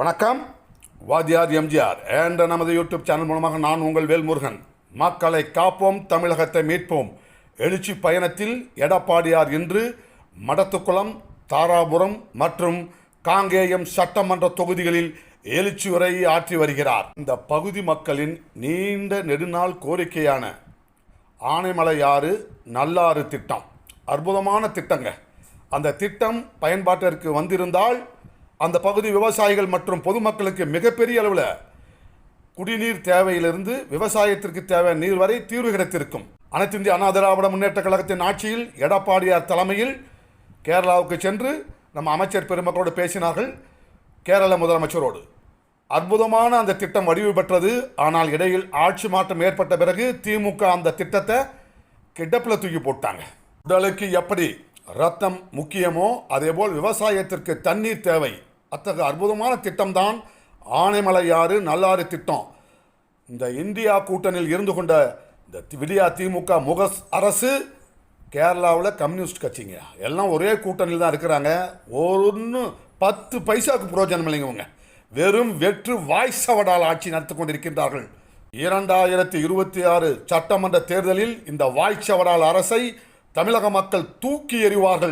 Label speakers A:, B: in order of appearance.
A: வணக்கம். வாத்தியார் எம்ஜிஆர் என்ற நமது யூடியூப் சேனல் மூலமாக நான் உங்கள் வேல்முருகன். மக்களை காப்போம் தமிழகத்தை மீட்போம். எழுச்சி பயணத்தில் எடப்பாடியார் இன்று மடத்துக்குளம் தாராபுரம் மற்றும் காங்கேயம் சட்டமன்ற தொகுதிகளில் எழுச்சி உரை ஆற்றி வருகிறார். இந்த பகுதி மக்களின் நீண்ட நெடுநாள் கோரிக்கையான ஆனைமலையாறு நல்லாறு திட்டம். அற்புதமான திட்டங்க. அந்த திட்டம் பயன்பாட்டிற்கு வந்திருந்தால் அந்த பகுதி விவசாயிகள் மற்றும் பொதுமக்களுக்கு மிகப்பெரிய அளவில் குடிநீர் தேவையிலிருந்து விவசாயத்திற்கு தேவை நீர் வரை தீர்வு கிடைத்திருக்கும். அனைத்து இந்திய அண்ணா திராவிட முன்னேற்ற கழகத்தின் ஆட்சியில் எடப்பாடியார் தலைமையில் கேரளாவுக்கு சென்று நம்ம அமைச்சர் பெருமக்களோடு பேசினார்கள். கேரள முதலமைச்சரோடு. அற்புதமான அந்த திட்டம் வடிவு பெற்றது. ஆனால் இடையில் ஆட்சி மாற்றம் ஏற்பட்ட பிறகு திமுக அந்த திட்டத்தை கிடப்பில் தூக்கி போட்டாங்க. உடலுக்கு எப்படி ரத்தம் முக்கியமோ அதேபோல் விவசாயத்திற்கு தண்ணீர் தேவை. அத்தகைய அற்புதமான திட்டம்தான் ஆனைமலையாறு நல்லாறு திட்டம். இந்த இந்தியா கூட்டணியில் இருந்து கொண்ட இந்த விடியா திமுக முக அரசு கேரளாவில் கம்யூனிஸ்ட் கட்சிங்க. எல்லாம் ஒரே கூட்டணியில் தான் இருக்கிறாங்க. ஒன்று பத்து பைசாவுக்கு பிரயோஜனம் இல்லைங்க இவங்க. வெறும் வெற்று வாய்சவடால் ஆட்சி நடத்தி கொண்டிருக்கின்றார்கள். இரண்டாயிரத்தி இருபத்தி ஆறு சட்டமன்ற தேர்தலில் இந்த வாய்ச்சவடால் அரசை தமிழக மக்கள் தூக்கி எறிவார்கள்.